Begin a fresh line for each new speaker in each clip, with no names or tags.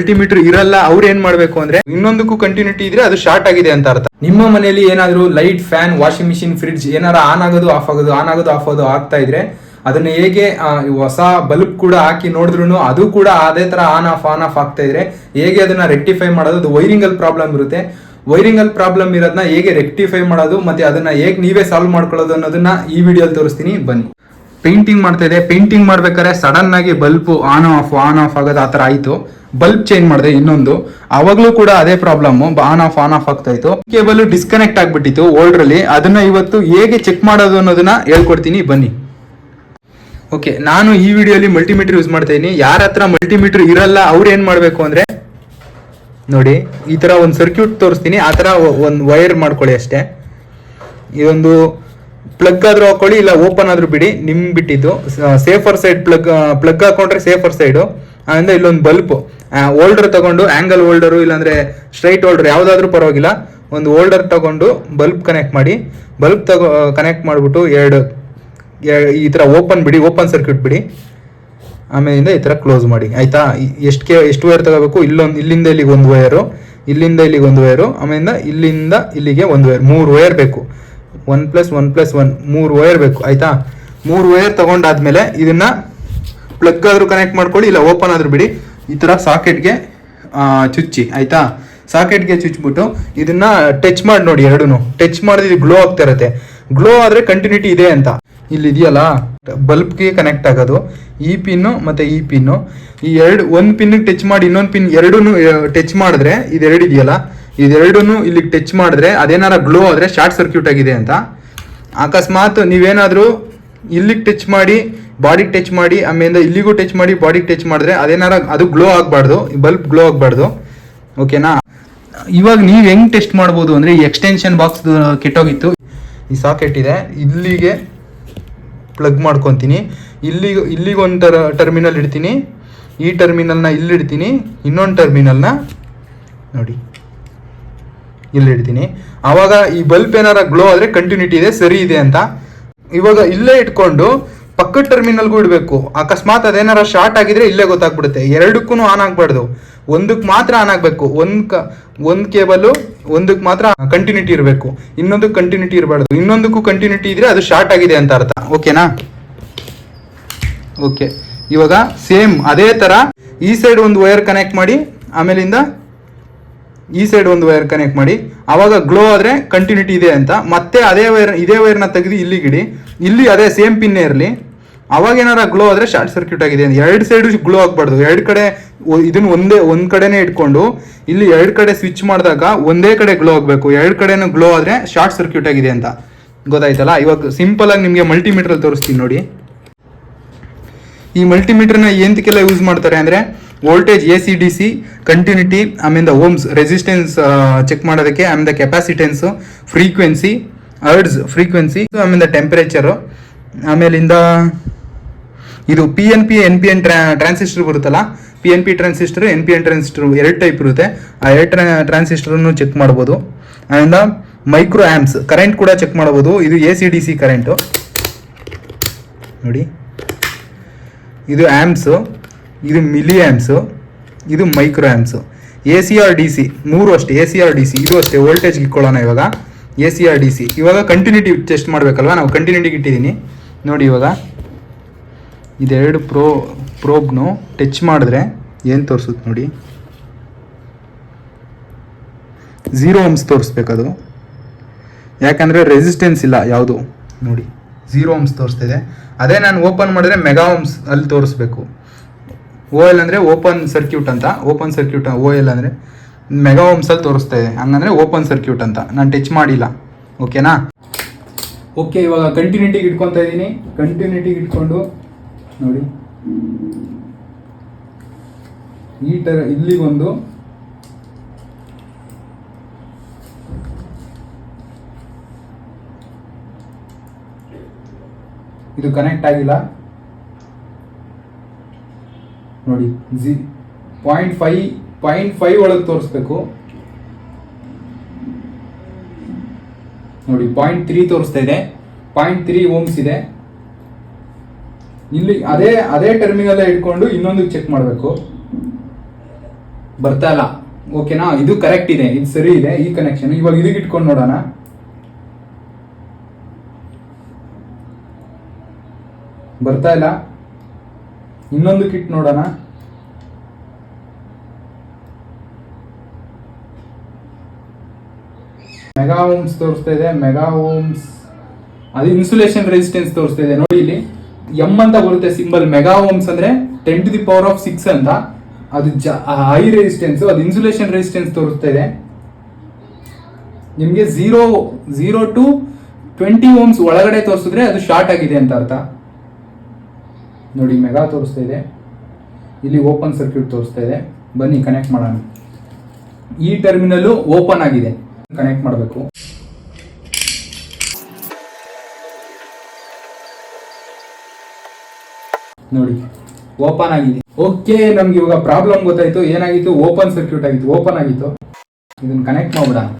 Multimeter ಇರಲ್ಲ, ಅವ್ರು ಏನ್ ಮಾಡ್ಬೇಕು ಅಂದ್ರೆ ಇನ್ನೊಂದಕ್ಕೂ ಕಂಟಿನ್ಯೂಟಿ ಇದ್ರೆ ಅದು ಶಾರ್ಟ್ ಆಗಿದೆ ಅಂತ ಅರ್ಥ. ನಿಮ್ಮ ಮನೆಯಲ್ಲಿ ಏನಾದ್ರು light fan washing machine fridge ಏನಾರ ಆನ್ ಆಗೋದು ಆಫ್ ಆಗೋದು ಆನ್ ಆಗೋದು ಆಫ್ ಆಗೋದು ಆಗ್ತಾ ಇದ್ರೆ ಅದನ್ನ ಹೇಗೆ ಹೊಸ ಬಲ್ಬ್ ಕೂಡ ಹಾಕಿ ನೋಡಿದ್ರು ಅದು ಕೂಡ ಅದೇ ತರ ಆನ್ ಆಫ್ ಆನ್ ಆಫ್ ಆಗ್ತಾ ಇದ್ರೆ ಹೇಗೆ ಅದನ್ನ ರೆಕ್ಟಿಫೈ ಮಾಡೋದು, ಅದು ವೈರಿಂಗ್ ಅಲ್ಲಿ ಪ್ರಾಬ್ಲಮ್ ಇರುತ್ತೆ. ವೈರಿಂಗ್ ಅಲ್ಲಿ ಪ್ರಾಬ್ಲಮ್ ಇರೋದನ್ನ ಹೇಗೆ ರೆಕ್ಟಿಫೈ ಮಾಡೋದು, ಮತ್ತೆ ಅದನ್ನ ಹೇಗೆ ನೀವೇ ಸಾಲ್ವ್ ಮಾಡ್ಕೊಳ್ಳೋದು ಅನ್ನೋದನ್ನ ಈ ವಿಡಿಯೋದಲ್ಲಿ ತೋರಿಸ್ತೀನಿ. ಬನ್ನಿ. ಪೇಂಟಿಂಗ್ ಮಾಡ್ತಾ ಇದೆ. ಪೇಂಟಿಂಗ್ ಮಾಡ್ಬೇಕಾದ್ರೆ ಸಡನ್ ಆಗಿ bulb on off on off ಆಗೋದು ಆ ಥರ ಆಯ್ತು. ಬಲ್ಬ್ ಚೇಂಜ್ ಮಾಡಿದೆ ಇನ್ನೊಂದು. ಅವಾಗಲೂ ಕೂಡ ಅದೇ problem on off on off ಆಗ್ತಾ ಇತ್ತು. ಕೇಬಲ್ ಡಿಸ್ಕನೆಕ್ಟ್ ಆಗಿಬಿಟ್ಟಿತ್ತು ಓಲ್ಡ್ರಲ್ಲಿ ಅದನ್ನ ಇವತ್ತು ಹೇಗೆ ಚೆಕ್ ಮಾಡೋದು ಅನ್ನೋದನ್ನ ಹೇಳ್ಕೊಡ್ತೀನಿ. ಬನ್ನಿ. ಓಕೆ ನಾನು ಈ ವಿಡಿಯೋಲಿ ಮಲ್ಟಿಮೀಟರ್ ಯೂಸ್ ಮಾಡ್ತಾ ಇದ್ದೀನಿ ಯಾರ ಹತ್ರ ಮಲ್ಟಿಮೀಟರ್ ಇರಲ್ಲ, ಅವ್ರು ಏನು ಮಾಡಬೇಕು ಅಂದ್ರೆ? ನೋಡಿ, ಈ ತರ ಒಂದು ಸರ್ಕ್ಯೂಟ್ ತೋರಿಸ್ತೀನಿ. ಆ ಥರ ಒಂದು ವೈರ್ ಮಾಡ್ಕೊಳ್ಳಿ ಅಷ್ಟೇ. ಇದೊಂದು ಪ್ಲಗ್ ಆದ್ರೂ ಹಾಕೊಳ್ಳಿ, ಇಲ್ಲ ಓಪನ್ ಆದ್ರೂ ಬಿಡಿ, ನಿಮ್ ಬಿಟ್ಟಿದ್ದು. ಸೇಫರ್ ಸೈಡ್ ಪ್ಲಗ್ ಪ್ಲಗ್ ಹಾಕೊಂಡ್ರೆ ಸೇಫರ್ ಸೈಡು ಅಂದ್ರೆ ಇಲ್ಲೊಂದು ಬಲ್ಬ್ ಓಲ್ಡರ್ ತಗೊಂಡು ಆಂಗಲ್ ಓಲ್ಡರು ಇಲ್ಲಾಂದ್ರೆ ಸ್ಟ್ರೈಟ್ ಓಲ್ಡರ್ ಯಾವ್ದಾದ್ರೂ ಪರವಾಗಿಲ್ಲ. ಒಂದು ಓಲ್ಡರ್ ತಗೊಂಡು ಬಲ್ಬ್ ಕನೆಕ್ಟ್ ಮಾಡಿ ಬಲ್ಬ್ ತಗೋ ಕನೆಕ್ಟ್ ಮಾಡಿಬಿಟ್ಟು ಎರಡು ಈ ತರ ಓಪನ್ ಬಿಡಿ ಓಪನ್ ಸರ್ಕ್ಯೂಟ್ ಬಿಡಿ. ಆಮೇಲಿಂದ ಈ ತರ ಕ್ಲೋಸ್ ಮಾಡಿ. ಆಯ್ತಾ? ಎಷ್ಟು ಕೆ, ಎಷ್ಟು ವೈರ್ ತಗೋಬೇಕು? ಇಲ್ಲೊಂದು, ಇಲ್ಲಿಂದ ಇಲ್ಲಿಗೆ ಒಂದು ವೈರು ಇಲ್ಲಿಂದ ಇಲ್ಲಿಗೆ ಒಂದು ವೈರು ಆಮೇಲಿಂದ ಇಲ್ಲಿಂದ ಇಲ್ಲಿಗೆ ಒಂದು ವೈರ್ ಮೂರು ವೈರ್ ಬೇಕು. One plus one plus one, ಮೂರು ವೈರ್ ಬೇಕು, ಆಯಿತಾ? ಮೂರು ವೈರ್ ತಗೊಂಡಾದ್ಮೇಲೆ ಇದನ್ನ ಪ್ಲಗ್ ಆದರೂ ಕನೆಕ್ಟ್ ಮಾಡ್ಕೊಳ್ಳಿ, ಇಲ್ಲ ಓಪನ್ ಆದರೂ ಬಿಡಿ. ಈ ತರ ಸಾಕೆಟ್ಗೆ ಚುಚ್ಚಿ, ಆಯ್ತಾ? ಸಾಕೆಟ್ಗೆ ಚುಚ್ಬಿಟ್ಟು ಇದನ್ನ ಟಚ್ ಮಾಡಿ ನೋಡಿ ಎರಡೂನು. ಟಚ್ ಮಾಡಿದ್ರೆ ಗ್ಲೋ ಆಗ್ತಾ ಇರುತ್ತೆ. ಗ್ಲೋ ಆದ್ರೆ ಕಂಟಿನ್ಯೂಟಿ ಇದೆ ಅಂತ. ಇಲ್ಲಿ ಇದೆಯಲ್ಲ? ಬಲ್ಬ್ಗೆ ಕನೆಕ್ಟ್ ಆಗೋದು. ಈ ಪಿನ್ನು ಮತ್ತೆ ಈ ಪಿನ್ನು ಈ ಎರಡು, ಒಂದು ಪಿನ್ ಟಚ್ ಮಾಡಿ ಇನ್ನೊಂದು ಪಿನ್ ಎರಡೂ ಟಚ್ ಮಾಡಿದ್ರೆ ಇದೆರಡು ಇದೆಯಲ್ಲ? ಇದೆರಡೂ ಇಲ್ಲಿಗೆ ಟಚ್ ಮಾಡಿದ್ರೆ ಅದೇನಾರ ಗ್ಲೋ ಆದ್ರೆ ಶಾರ್ಟ್ ಸರ್ಕ್ಯೂಟ್ ಆಗಿದೆ ಅಂತ. ಅಕಸ್ಮಾತ್ ನೀವೇನಾದರೂ ಇಲ್ಲಿಗೆ ಟಚ್ ಮಾಡಿ ಬಾಡಿಗೆ ಟಚ್ ಮಾಡಿ ಆಮೇಲೆ ಇಲ್ಲಿಗೂ ಟಚ್ ಮಾಡಿ ಬಾಡಿಗೆ ಟಚ್ ಮಾಡಿದ್ರೆ ಅದೇನಾರ ಅದು ಗ್ಲೋ ಆಗಬಾರ್ದು ಬಲ್ಬ್ ಗ್ಲೋ ಆಗಬಾರ್ದು. ಓಕೆನಾ ಇವಾಗ ನೀವು ಹೆಂಗೆ ಟೆಸ್ಟ್ ಮಾಡ್ಬೋದು ಅಂದ್ರೆ ಈ ಎಕ್ಸ್ಟೆನ್ಷನ್ ಬಾಕ್ಸ್ ಕೆಟ್ಟೋಗಿತ್ತು. ಈ ಸಾಕೆಟ್ ಇದೆ, ಇಲ್ಲಿಗೆ ಪ್ಲಗ್ ಮಾಡ್ಕೊತೀನಿ. ಇಲ್ಲಿಗೆ ಇಲ್ಲಿಗೆ ಒಂದು ಟರ್ ಟರ್ಮಿನಲ್ ಇಡ್ತೀನಿ. ಈ ಟರ್ಮಿನಲ್ನ ಇಲ್ಲಿ ಇಡ್ತೀನಿ ಇನ್ನೊಂದು ಟರ್ಮಿನಲ್ನ ನೋಡಿ. ಇಲ್ಲಿ ಇಡ್ತೀನಿ ಆವಾಗ ಈ ಬಲ್ಬ್ ಏನಾರ ಗ್ಲೋ ಆದರೆ ಕಂಟಿನ್ಯೂಟಿ ಇದೆ, ಸರಿ ಇದೆ ಅಂತ. ಇವಾಗ ಇಲ್ಲೇ ಇಟ್ಕೊಂಡು ಪಕ್ಕದ ಟರ್ಮಿನಲ್ಗೂ ಇಡಬೇಕು. ಅಕಸ್ಮಾತ್ ಅದೇನಾರ ಶಾರ್ಟ್ ಆಗಿದ್ರೆ ಇಲ್ಲೇ ಗೊತ್ತಾಗ್ಬಿಡುತ್ತೆ. ಎರಡಕ್ಕೂ ಆನ್ ಆಗಬಾರ್ದು. ಒಂದಕ್ಕೆ ಮಾತ್ರ ಆನ್ ಆಗಬೇಕು. ಒಂದು ಕ, ಒಂದು ಕೇಬಲು ಒಂದಕ್ಕೆ ಮಾತ್ರ ಕಂಟಿನ್ಯೂಟಿ ಇರಬೇಕು. ಇನ್ನೊಂದಕ್ಕೆ ಕಂಟಿನ್ಯೂಟಿ ಇರಬಾರ್ದು. ಇನ್ನೊಂದಕ್ಕೂ ಕಂಟಿನ್ಯೂಟಿ ಇದ್ರೆ ಅದು ಶಾರ್ಟ್ ಆಗಿದೆ ಅಂತ ಅರ್ಥ. ಓಕೆನಾ ಓಕೆ ಇವಾಗ ಸೇಮ್ ಅದೇ ತರ ಈ ಸೈಡ್ ಒಂದು ವೈರ್ ಕನೆಕ್ಟ್ ಮಾಡಿ, ಆಮೇಲಿಂದ ಈ ಸೈಡ್ ಒಂದು ವೈರ್ ಕನೆಕ್ಟ್ ಮಾಡಿ. ಅವಾಗ ಗ್ಲೋ ಆದ್ರೆ ಕಂಟಿನ್ಯೂಟಿ ಇದೆ ಅಂತ. ಮತ್ತೆ ಅದೇ ವೈರ್ ಇದೇ ವೈರ್ನ ತೆಗೆದು ಇಲ್ಲಿಗಿಡಿ ಇಲ್ಲಿ ಅದೇ ಸೇಮ್ ಪಿನ್ನೇ ಇರಲಿ. ಅವಾಗ ಏನಾರ ಗ್ಲೋ ಆದ್ರೆ ಶಾರ್ಟ್ ಸರ್ಕ್ಯೂಟ್ ಆಗಿದೆ ಎರಡು ಸೈಡ್ ಗ್ಲೋ ಆಗಬಾರ್ದು. ಎರಡು ಕಡೆ ಇದನ್ನ ಒಂದೇ, ಒಂದು ಕಡೆನೇ ಇಟ್ಕೊಂಡು, ಇಲ್ಲಿ ಎರಡು ಕಡೆ ಸ್ವಿಚ್ ಮಾಡಿದಾಗ ಒಂದೇ ಕಡೆ ಗ್ಲೋ ಆಗಬೇಕು. ಎರಡು ಕಡೆನೂ ಗ್ಲೋ ಆದ್ರೆ ಶಾರ್ಟ್ ಸರ್ಕ್ಯೂಟ್ ಆಗಿದೆ ಅಂತ. ಗೊತ್ತಾಯ್ತಲ್ಲ? ಇವಾಗ ಸಿಂಪಲ್ ಆಗಿ ನಿಮಗೆ ಮಲ್ಟಿಮೀಟರ್ ತೋರಿಸ್ತೀನಿ ನೋಡಿ. ಈ ಮಲ್ಟಿಮೀಟರ್ನ ಎಂತಕ್ಕೆಲ್ಲ ಯೂಸ್ ಮಾಡ್ತಾರೆ ಅಂದರೆ voltage A C D C continuity ಆಮೇಲೆ ಓಮ್ಸ್ ರೆಸಿಸ್ಟೆನ್ಸ್ ಚೆಕ್ ಮಾಡೋದಕ್ಕೆ ಆಮೇಲೆ ಕೆಪಾಸಿಟೆನ್ಸು ಫ್ರೀಕ್ವೆನ್ಸಿ ಅರ್ಡ್ಸ್ ಫ್ರೀಕ್ವೆನ್ಸಿ ಆಮೇಲೆ ಟೆಂಪರೇಚರು ಆಮೇಲಿಂದ ಇದು P N P N P N transistor ಬರುತ್ತಲ್ಲ P N P transistor N P N transistor ಎರಡು ಟೈಪ್ ಇರುತ್ತೆ. ಆ ಎರಡು ಟ್ರಾನ್ಸಿಸ್ಟರ್ನು ಚೆಕ್ ಮಾಡ್ಬೋದು. ಆಮೇಲೆ ಮೈಕ್ರೋ ಆ್ಯಮ್ಸ್ ಕರೆಂಟ್ ಕೂಡ ಚೆಕ್ ಮಾಡ್ಬೋದು. ಇದು A C D C current ನೋಡಿ. ಇದು ಆ್ಯಮ್ಸು ಇದು ಮಿಲಿ ಆ್ಯಮ್ಸು ಇದು micro amps A C R D C ಮೂರು ಅಷ್ಟೇ A C R D C ಇದು ಅಷ್ಟೇ ವೋಲ್ಟೇಜ್ಗೆ ಇಟ್ಕೊಳ್ಳೋಣ ಇವಾಗ. A C R D C ಇವಾಗ ಕಂಟಿನ್ಯೂಟಿ ಟೆಸ್ಟ್ ಮಾಡಬೇಕಲ್ವ? ನಾವು ಕಂಟಿನ್ಯೂಟಿ ಇಟ್ಟಿದ್ದೀನಿ ನೋಡಿ ಇವಾಗ. ಇದೆರಡು ಪ್ರೋ ಪ್ರೋಬ್ನು ಟಚ್ ಮಾಡಿದ್ರೆ ಏನು ತೋರಿಸುತ್ತೆ ನೋಡಿ. ಝೀರೋ ಓಮ್ಸ್ ತೋರಿಸ್ಬೇಕದು. ಯಾಕಂದರೆ ರೆಸಿಸ್ಟೆನ್ಸ್ ಇಲ್ಲ ಯಾವುದು? ನೋಡಿ ಝೀರೋ ಓಮ್ಸ್ ತೋರಿಸ್ತಿದೆ ಅದೇ ನಾನು ಓಪನ್ ಮಾಡಿದ್ರೆ ಮೆಗಾ ಓಮ್ಸ್ ಅಲ್ಲಿ ತೋರಿಸ್ಬೇಕು. ಓ ಎಲ್ ಅಂದರೆ ಓಪನ್ ಸರ್ಕ್ಯೂಟ್ ಅಂತ. ಓಪನ್ ಸರ್ಕ್ಯೂಟ್ ಓ ಎಲ್ ಅಂದರೆ ಮೆಗಾ ಓಮ್ಸ್ ಅಲ್ಲಿ ತೋರಿಸ್ತಾ ಇದೆ. ಹಂಗಂದ್ರೆ ಓಪನ್ ಸರ್ಕ್ಯೂಟ್ ಅಂತ. ನಾನು ಟಚ್ ಮಾಡಿಲ್ಲ. ಓಕೆನಾ ಓಕೆ ಇವಾಗ ಕಂಟಿನ್ಯೂಟಿಗೆ ಇಟ್ಕೊತಾ ಇದ್ದೀನಿ. ಕಂಟಿನ್ಯೂಟಿಗೆ ಇಟ್ಕೊಂಡು ನೋಡಿ. ಈ ತರ ಇಲ್ಲಿಗೊಂದು ಇದು ಕನೆಕ್ಟ್ ಆಗಿಲ್ಲ. ನೋಡಿ ಜಿ ಪಾಯಿಂಟ್ ಫೈವ್ ಪಾಯಿಂಟ್ ಫೈವ್ ಒಳಗೆ ತೋರಿಸ್ಬೇಕು. ನೋಡಿ ಪಾಯಿಂಟ್ ತ್ರೀ ತೋರಿಸ್ತಾ ಇದೆ. ಪಾಯಿಂಟ್ ತ್ರೀ ಓಮ್ಸ್ ಇದೆ. ಇಲ್ಲಿ ಅದೇ ಅದೇ ಟರ್ಮಿನಲ್ಲೇ ಇಟ್ಕೊಂಡು ಇನ್ನೊಂದು ಚೆಕ್ ಮಾಡಬೇಕು. ಬರ್ತಾ ಇಲ್ಲ. ಓಕೆನಾ ಇದು ಕರೆಕ್ಟ್ ಇದೆ. ಇದು ಸರಿ ಇದೆ. ಈ ಕನೆಕ್ಷನ್ ಇವಾಗ ಇದಕ್ಕೆ ಇಟ್ಕೊಂಡು ನೋಡೋಣ. ಬರ್ತಾ ಇಲ್ಲ. ಇನ್ನೊಂದು ಕಿಟ್ ನೋಡೋಣ. ಮೆಗಾ ಓಮ್ಸ್ ತೋರಿಸ್ತಾ ಇದೆ, ಮೆಗಾ ಓಮ್ಸ್. ಅದು ಇನ್ಸುಲೇಷನ್ ರೆಸಿಸ್ಟೆನ್ಸ್ ತೋರಿಸ್ತಾ ಇದೆ. ನೋಡಿ ಇಲ್ಲಿ ಎಂ ಅಂತ ಬರುತ್ತೆ ಸಿಂಬಲ್ ಮೆಗಾ ಓಮ್ಸ್ ಅಂದ್ರೆ ten to the power of six ಅಂತ. ಅದು ಹೈ ರೆಸಿಸ್ಟೆನ್ಸ್ ಅದು ಇನ್ಸುಲೇಷನ್ ರೆಸಿಸ್ಟೆನ್ಸ್ ತೋರಿಸ್ತಾ ಇದೆ. ನಿಮಗೆ zero zero to twenty ohms ಒಳಗಡೆ ತೋರಿಸಿದ್ರೆ ಅದು ಶಾರ್ಟ್ ಆಗಿದೆ ಅಂತ ಅರ್ಥ. ನೋಡಿ, ಮೆಗಾ ತೋರಿಸ್ತಾ ಇದೆ. ಇಲ್ಲಿ ಓಪನ್ ಸರ್ಕ್ಯೂಟ್ ತೋರಿಸ್ತಾ ಇದೆ. ಬನ್ನಿ ಕನೆಕ್ಟ್ ಮಾಡೋಣ. ಈ ಟರ್ಮಿನಲ್ ಓಪನ್ ಆಗಿದೆ. ಕನೆಕ್ಟ್ ಮಾಡಬೇಕು. ನೋಡಿ ಓಪನ್ ಆಗಿದೆ. ಓಕೆ ನಮ್ಗೆ ಇವಾಗ ಪ್ರಾಬ್ಲಮ್ ಗೊತ್ತಾಯ್ತು. ಏನಾಗಿತ್ತು? ಓಪನ್ ಸರ್ಕ್ಯೂಟ್ ಆಗಿತ್ತು. ಓಪನ್ ಆಗಿತ್ತು. ಇದನ್ನ ಕನೆಕ್ಟ್ ಮಾಡ್ಬಿಡ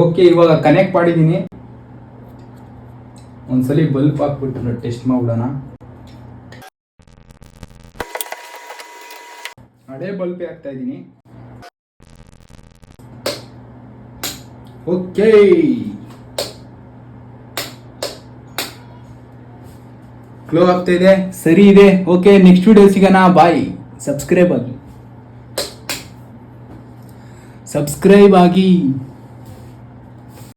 ಓಕೆ ಇವಾಗ ಕನೆಕ್ಟ್ ಮಾಡಿದ್ದೀನಿ ಒಂದ್ಸಲಿ ಬಲ್ಬ್ ಹಾಕ್ಬಿಟ್ಟು ಟೆಸ್ಟ್ ಮಾಡ್ಬಿಡೋಣ. ಅದೇ ಬಲ್ಬೇ ಹಾಕ್ತಾ ಇದ್ದೀನಿ ಓಕೆ ಕ್ಲೋ ಆಗ್ತಾ ಇದೆ? ಸರಿ ಇದೆ. ಓಕೆ ನೆಕ್ಸ್ಟ್ ವಿಡಿಯೋ ಸಿಗೋಣ. ಬಾಯ್ ಸಬ್ಸ್ಕ್ರೈಬ್ ಆಗಿ ಸಬ್ಸ್ಕ್ರೈಬ್ ಆಗಿ